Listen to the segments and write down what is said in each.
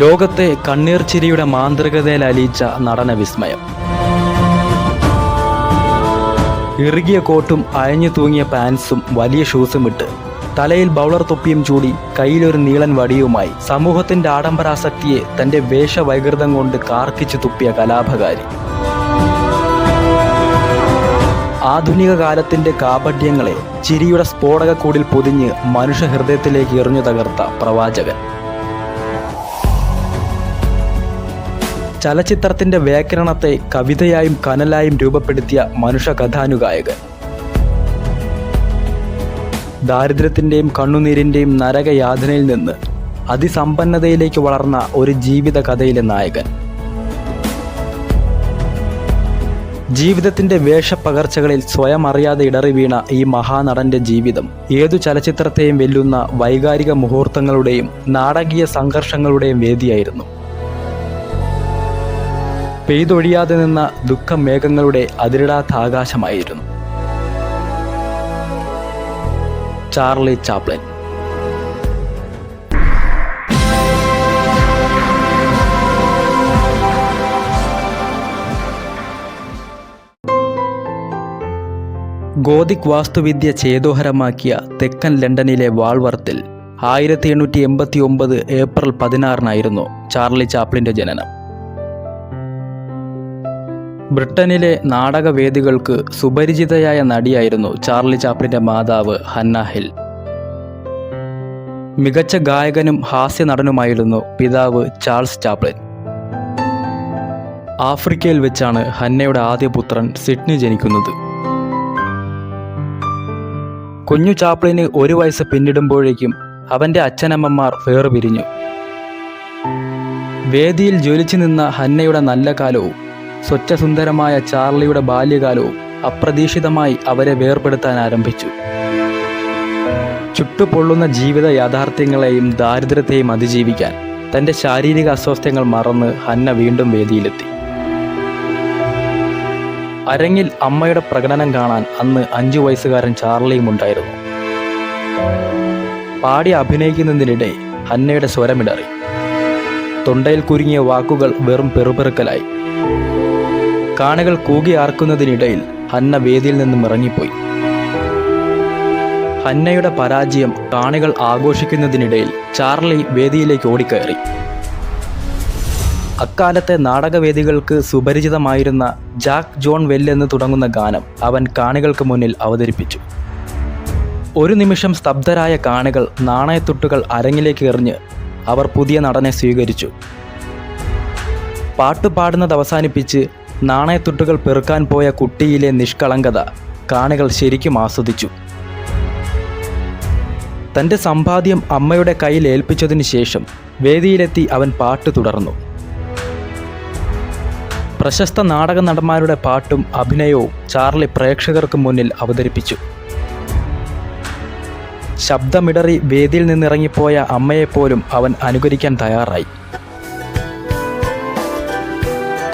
ലോകത്തെ കണ്ണീർ ചിരിയുടെ മാന്ത്രികതയിൽ അലിയിച്ച നടന വിസ്മയം. ഇറുകിയ കോട്ടും അയഞ്ഞു തൂങ്ങിയ പാൻസും വലിയ ഷൂസും ഇട്ട് തലയിൽ ബൗളർ തൊപ്പിയും ചൂടി കയ്യിലൊരു നീളൻ വടിയുമായി സമൂഹത്തിന്റെ ആഡംബരാസക്തിയെ തന്റെ വേഷവൈകൃതം കൊണ്ട് കാർക്കിച്ചു തുപ്പിയ കലാപകാരി. ആധുനിക കാലത്തിന്റെ കാപട്യങ്ങളെ ചിരിയുടെ സ്ഫോടക കൂടിൽ പൊതിഞ്ഞ് മനുഷ്യ ഹൃദയത്തിലേക്ക് എറിഞ്ഞു തകർത്ത പ്രവാചകൻ. ചലച്ചിത്രത്തിന്റെ വ്യാകരണത്തെ കവിതയായും കനലായും രൂപപ്പെടുത്തിയ മനുഷ്യ കഥാനുഗായകൻ ദാരിദ്ര്യത്തിന്റെയും കണ്ണുനീരിന്റെയും നരകയാതനയിൽ നിന്ന് അതിസമ്പന്നതയിലേക്ക് വളർന്ന ഒരു ജീവിത കഥയിലെ നായകൻ. ജീവിതത്തിന്റെ വേഷപ്പകർച്ചകളിൽ സ്വയം അറിയാതെ ഇടറി വീണ ഈ മഹാനടന്റെ ജീവിതം ഏതു ചലച്ചിത്രത്തെയും വെല്ലുന്ന വൈകാരിക മുഹൂർത്തങ്ങളുടെയും നാടകീയ സംഘർഷങ്ങളുടെയും വേദിയായിരുന്നു. പെയ്തൊഴിയാതെ നിന്ന ദുഃഖമേഘങ്ങളുടെ അതിരിടാത്ത ആകാശമായിരുന്നു ചാർലി ചാപ്ലിൻ. ഗോതിക് വാസ്തുവിദ്യ ചേതോഹരമാക്കിയ തെക്കൻ ലണ്ടനിലെ വാൾവർത്തിൽ ആയിരത്തി എണ്ണൂറ്റി എൺപത്തി ഒമ്പത് ഏപ്രിൽ പതിനാറിനായിരുന്നു ചാർലി ചാപ്ലിന്റെ ജനനം. ബ്രിട്ടനിലെ നാടകവേദികൾക്ക് സുപരിചിതയായ നടിയായിരുന്നു ചാർലി ചാപ്ലിന്റെ മാതാവ് ഹന്ന ഹിൽ. മികച്ച ഗായകനും ഹാസ്യ നടനുമായിരുന്നു പിതാവ് ചാൾസ് ചാപ്ലിൻ. ആഫ്രിക്കയിൽ വെച്ചാണ് ഹന്നയുടെ ആദ്യ പുത്രൻ സിഡ്നി ജനിക്കുന്നത്. കുഞ്ഞു ചാപ്ലിന് ഒരു വയസ്സ് പിന്നിടുമ്പോഴേക്കും അവന്റെ അച്ഛനമ്മമാർ വേർപിരിഞ്ഞു. വേദിയിൽ ജ്വലിച്ചു നിന്ന ഹന്നയുടെ നല്ല കാലവും സ്വച്ഛസുന്ദരമായ ചാർലിയുടെ ബാല്യകാലവും അപ്രതീക്ഷിതമായി അവരെ വേർപെടുത്താൻ ആരംഭിച്ചു. ചുട്ടുപൊള്ളുന്ന ജീവിത യാഥാർത്ഥ്യങ്ങളെയും ദാരിദ്ര്യത്തെയും അതിജീവിക്കാൻ തന്റെ ശാരീരിക അസ്വാസ്ഥ്യങ്ങൾ മറന്ന് ഹന്ന വീണ്ടും വേദിയിലെത്തി. അരങ്ങിൽ അമ്മയുടെ പ്രകടനം കാണാൻ അന്ന് അഞ്ചു വയസ്സുകാരൻ ചാർലിയും ഉണ്ടായിരുന്നു. പാടി അഭിനയിക്കുന്നതിനിടെ ഹന്നയുടെ സ്വരമിടറി. തൊണ്ടയിൽ കുരുങ്ങിയ വാക്കുകൾ വെറും പെറുപെറുക്കലായി. കാണികൾ കൂകി ആർക്കുന്നതിനിടയിൽ ഹന്ന വേദിയിൽ നിന്നും ഇറങ്ങിപ്പോയി. ഹന്നയുടെ പരാജയം കാണികൾ ആഘോഷിക്കുന്നതിനിടയിൽ ചാർലി വേദിയിലേക്ക് ഓടിക്കയറി. അക്കാലത്തെ നാടകവേദികൾക്ക് സുപരിചിതമായിരുന്ന ജാക്ക് ജോൺ വെല്ല് എന്ന് തുടങ്ങുന്ന ഗാനം അവൻ കാണികൾക്ക് മുന്നിൽ അവതരിപ്പിച്ചു. ഒരു നിമിഷം സ്തബ്ധരായ കാണികൾ നാണയത്തുട്ടുകൾ അരങ്ങിലേക്ക് എറിഞ്ഞ് അവർ പുതിയ നടനെ സ്വീകരിച്ചു. പാട്ടുപാടുന്നത് അവസാനിപ്പിച്ച് നാണയത്തുട്ടുകൾ പെറുക്കാൻ പോയ കുട്ടിയിലെ നിഷ്കളങ്കത കാണികൾ ശരിക്കും ആസ്വദിച്ചു. തന്റെ സമ്പാദ്യം അമ്മയുടെ കയ്യിൽ ഏൽപ്പിച്ചതിന് ശേഷം വേദിയിലെത്തി അവൻ പാട്ട് തുടർന്നു. പ്രശസ്ത നാടക നടന്മാരുടെ പാട്ടും അഭിനയവും ചാർലി പ്രേക്ഷകർക്ക് മുന്നിൽ അവതരിപ്പിച്ചു. ശബ്ദമിടറി വേദിയിൽ നിന്നിറങ്ങിപ്പോയ അമ്മയെപ്പോലും അവൻ അനുകരിക്കാൻ തയ്യാറായി.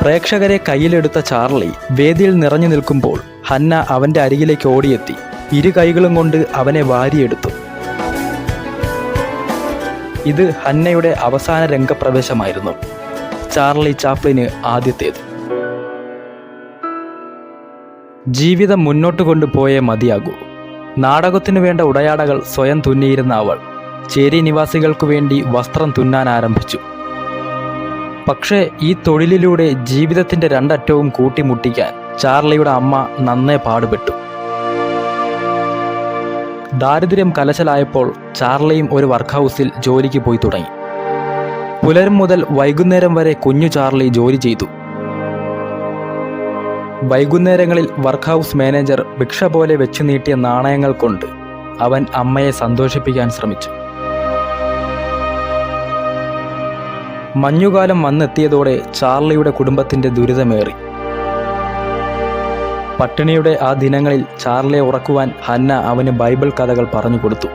പ്രേക്ഷകരെ കയ്യിലെടുത്ത ചാർലി വേദിയിൽ നിറഞ്ഞു നിൽക്കുമ്പോൾ ഹന്ന അവന്റെ അരികിലേക്ക് ഓടിയെത്തി. ഇരു കൈകളും കൊണ്ട് അവനെ വാരിയെടുത്തു. ഇത് ഹന്നയുടെ അവസാന രംഗപ്രവേശമായിരുന്നു. ചാർലി ചാപ്ലിന് ആദ്യത്തേത്. ജീവിതം മുന്നോട്ട് കൊണ്ടുപോയേ മതിയാകൂ. നാടകത്തിനു വേണ്ട ഉടയാടകൾ സ്വയം തുന്നിയിരുന്ന അവൾ. ചേരി നിവാസികൾക്കു വേണ്ടി വസ്ത്രം തുന്നാൻ ആരംഭിച്ചു. പക്ഷേ ഈ തൊഴിലിലൂടെ ജീവിതത്തിന്റെ രണ്ടറ്റവും കൂട്ടിമുട്ടിക്കാൻ ചാർലിയുടെ അമ്മ നന്നേ പാടുപെട്ടു. ദാരിദ്ര്യം കലശലായപ്പോൾ ചാർലിയും ഒരു വർക്ക് ഹൗസിൽ ജോലിക്ക് പോയി തുടങ്ങി. പുലരും മുതൽ വൈകുന്നേരം വരെ കുഞ്ഞു ചാർലി ജോലി ചെയ്തു. വൈകുന്നേരങ്ങളിൽ വർക്ക് ഹൗസ് മാനേജർ ഭിക്ഷ പോലെ വെച്ചു നീട്ടിയ നാണയങ്ങൾ കൊണ്ട് അവൻ അമ്മയെ സന്തോഷിപ്പിക്കാൻ ശ്രമിച്ചു. മഞ്ഞുകാലം വന്നെത്തിയതോടെ ചാർലിയുടെ കുടുംബത്തിന്റെ ദുരിതമേറി. പട്ടിണിയുടെ ആ ദിനങ്ങളിൽ ചാർലിയെ ഉറക്കുവാൻ ഹന്ന അവന് ബൈബിൾ കഥകൾ പറഞ്ഞു കൊടുത്തു.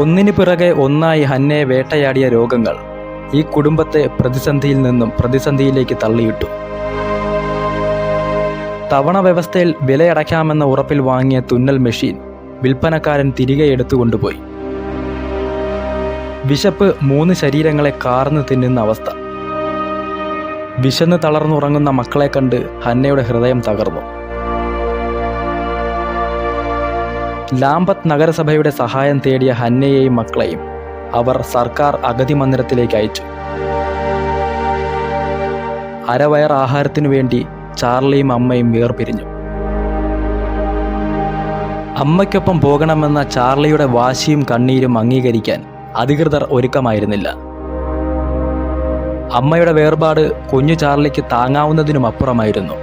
ഒന്നിനു പിറകെ ഒന്നായി ഹന്നയെ വേട്ടയാടിയ രോഗങ്ങൾ ഈ കുടുംബത്തെ പ്രതിസന്ധിയിൽ നിന്നും പ്രതിസന്ധിയിലേക്ക് തള്ളിയിട്ടു. തവണ വ്യവസ്ഥയിൽ വിലയടയ്ക്കാമെന്ന ഉറപ്പിൽ വാങ്ങിയ തുന്നൽ മെഷീൻ വിൽപ്പനക്കാരൻ തിരികെ എടുത്തു കൊണ്ടുപോയി വിശപ്പ് മൂന്ന് ശരീരങ്ങളെ കാർന്നു തിന്നുന്ന അവസ്ഥ. വിശന്ന് തളർന്നുറങ്ങുന്ന മക്കളെ കണ്ട് ഹന്നയുടെ ഹൃദയം തകർന്നു. ലാംബത്ത് നഗരസഭയുടെ സഹായം തേടിയ ഹന്നയെയും മക്കളെയും അവർ സർക്കാർ അഗതി മന്ദിരത്തിലേക്ക് അയച്ചു. അരവയർ ആഹാരത്തിനു വേണ്ടി ചാർലിയും അമ്മയും വേർപിരിഞ്ഞു. അമ്മയ്ക്കൊപ്പം പോകണമെന്ന ചാർലിയുടെ വാശിയും കണ്ണീരും അംഗീകരിക്കാൻ അധികൃതർ ഒരുക്കമായിരുന്നില്ല. അമ്മയുടെ വേർപാട് കുഞ്ഞു ചാർലിക്ക് താങ്ങാവുന്നതിനും അപ്പുറമായിരുന്നു.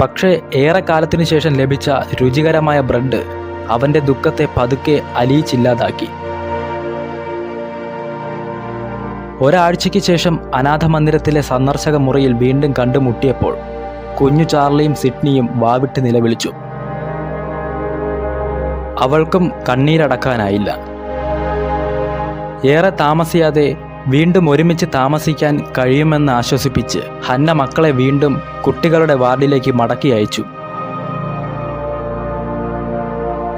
പക്ഷേ ഏറെ കാലത്തിനു ശേഷം ലഭിച്ച രുചികരമായ ബ്രെഡ് അവന്റെ ദുഃഖത്തെ പതുക്കെ അലിയിച്ചില്ലാതാക്കി. ഒരാഴ്ചയ്ക്ക് ശേഷം അനാഥ മന്ദിരത്തിലെ സന്ദർശക മുറിയിൽ വീണ്ടും കണ്ടുമുട്ടിയപ്പോൾ കുഞ്ഞു ചാർലിയും സിഡ്നിയും വാവിട്ട് നിലവിളിച്ചു. അവൾക്കും കണ്ണീരടക്കാനായില്ല. ഏറെ താമസിയാതെ വീണ്ടും ഒരുമിച്ച് താമസിക്കാൻ കഴിയുമെന്ന് ആശ്വസിപ്പിച്ച് ഹന്ന മക്കളെ വീണ്ടും കുട്ടികളുടെ വാർഡിലേക്ക് മടക്കി അയച്ചു.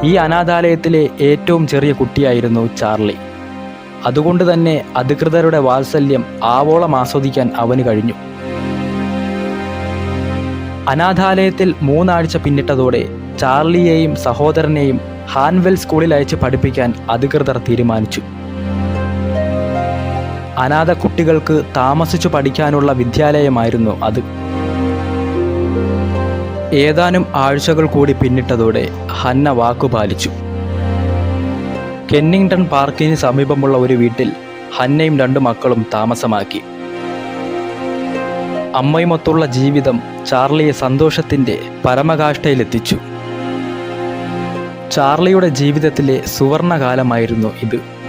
ഈ അനാഥാലയത്തിലെ ഏറ്റവും ചെറിയ കുട്ടിയായിരുന്നു ചാർലി. അതുകൊണ്ട് തന്നെ അധികൃതരുടെ വാത്സല്യം ആവോളം ആസ്വദിക്കാൻ അവന് കഴിഞ്ഞു. അനാഥാലയത്തിൽ മൂന്നാഴ്ച പിന്നിട്ടതോടെ ചാർലിയെയും സഹോദരനെയും ഹാൻവെൽ സ്കൂളിൽ അയച്ച് പഠിപ്പിക്കാൻ അധികൃതർ തീരുമാനിച്ചു. അനാഥ കുട്ടികൾക്ക് താമസിച്ചു പഠിക്കാനുള്ള വിദ്യാലയമായിരുന്നു അത്. ഏതാനും ആഴ്ചകൾ കൂടി പിന്നിട്ടതോടെ ഹന്ന വാക്കുപാലിച്ചു കെന്നിങ്ടൺ പാർക്കിന് സമീപമുള്ള ഒരു വീട്ടിൽ ഹന്നയും രണ്ടു മക്കളും താമസമാക്കി. അമ്മയുമൊത്തുള്ള ജീവിതം ചാർലിയെ സന്തോഷത്തിന്റെ പരമകാഷ്ഠയിലെത്തിച്ചു. ചാർലിയുടെ ജീവിതത്തിലെ സുവർണകാലമായിരുന്നു ഇത്.